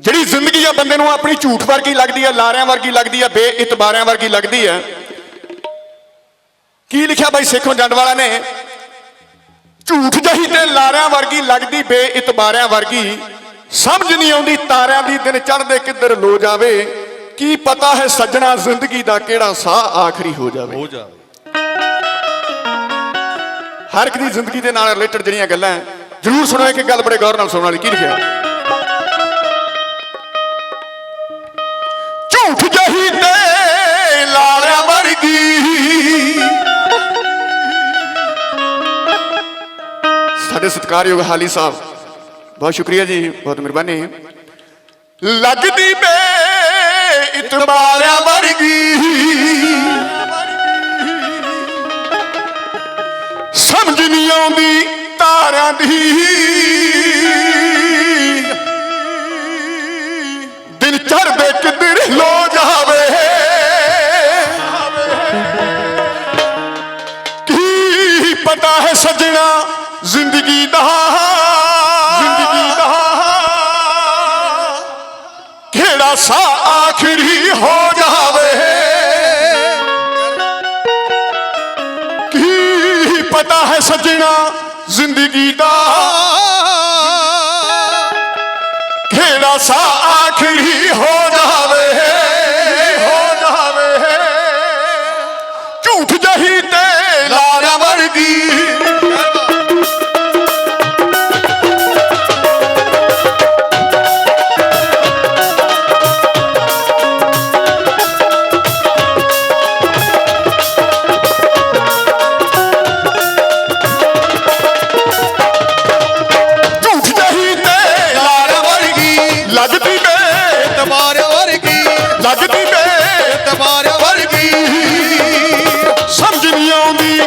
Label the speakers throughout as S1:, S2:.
S1: ਜਿਹੜੀ ਜ਼ਿੰਦਗੀ ਆ ਬੰਦੇ ਨੂੰ ਆਪਣੀ ਝੂਠ ਵਰਗੀ ਲੱਗਦੀ ਆ ਲਾਰਿਆਂ ਵਰਗੀ ਲੱਗਦੀ ਆ ਬੇਇਤਬਾਰਿਆਂ ਵਰਗੀ ਲੱਗਦੀ ਆ। ਕੀ ਲਿਖਿਆ ਬਾਈ ਸੇਖੋਂ ਜੰਡ ਵਾਲਾ ਨੇ? ਝੂਠ ਜਹੀ ਤੇ ਲਾਰਿਆਂ ਵਰਗੀ ਲੱਗਦੀ ਬੇਇਤਬਾਰਿਆਂ ਵਰਗੀ। ਸਮਝ ਨਹੀਂ ਆਉਂਦੀ ਤਾਰਿਆਂ ਦੀ ਦਿਨ ਚੜ੍ਹਦੇ ਕਿੱਧਰ ਲੋ ਜਾਵੇ। ਕੀ ਪਤਾ ਹੈ ਸੱਜਣਾ ਜ਼ਿੰਦਗੀ ਦਾ ਕਿਹੜਾ ਸਾਹ ਆਖਰੀ ਹੋ ਜਾਵੇ।
S2: ਹੋ ਜਾਵੇ।
S1: ਹਰ ਇੱਕ ਦੀ ਜ਼ਿੰਦਗੀ ਦੇ ਨਾਲ ਰਿਲੇਟਡ ਜਿਹੜੀਆਂ ਗੱਲਾਂ ਜ਼ਰੂਰ ਸੁਣੋ ਇੱਕ ਗੱਲ ਬੜੇ ਗੌਰ ਨਾਲ ਸੁਣਨ ਵਾਲੀ ਕੀ ਲਿਖਿਆ? ਸਾਡੇ ਸਤਿਕਾਰਯੋਗ ਹਾਲੀ ਸਾਹਿਬ, ਬਹੁਤ ਸ਼ੁਕਰੀਆ ਜੀ, ਬਹੁਤ ਮਿਹਰਬਾਨੀ। ਲੱਗਦੀ ਬੇ ਇਤਬਾਰਿਆਂ ਵਰਗੀ। ਸਮਝ ਨਹੀਂ ਆਉਂਦੀ ਤਾਰਿਆਂ ਦੀ। ਦਿਨ ਚੜ੍ਹਦੇ ਕਿੱਧਰ ਲੋ ਜਾਵੇ। ਕੀ ਪਤਾ ਹੈ ਸੱਜਣਾ ਜ਼ਿੰਦਗੀ ਦਾ ਜ਼ਿੰਦਗੀ ਦਾ ਕਿਹੜਾ ਸਾ ਆਖਰੀ ਹੋ ਜਾਵੇ? ਕੀ ਪਤਾ ਹੈ ਸੱਜਣਾ ਜ਼ਿੰਦਗੀ ਦਾ? ਕਿਹੜਾ ਸਾ ਆਖਰੀ ਹੋ ਜਾਵੇ? ਹੋ ਜਾਵੇ। ਝੂਠ ਜਹੀ ਤੇ ਲਾਰਾ ਵਰਗੀ ਲੱਗਦੀ ਬੇ
S2: ਤਬਾਰ ਵਰਗੀ
S1: ਲੱਗਦੀ ਬੇ
S2: ਤਬਾਰ ਵਰਗੀ।
S1: ਸਮਝ ਨਹੀਂ ਆਉਂਦੀ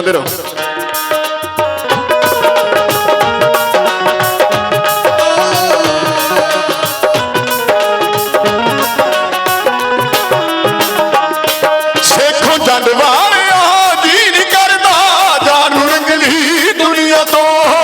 S1: ਜਿਉਂਦੇ ਰਹੋ ਸੇਖੋਂ ਜੰਡ ਵਾਲਿਆ ਜੀ ਨਹੀਂ ਕਰਦਾ ਜਾਨੂ ਰੰਗਲੀ ਦੁਨੀਆ ਤੋਂ।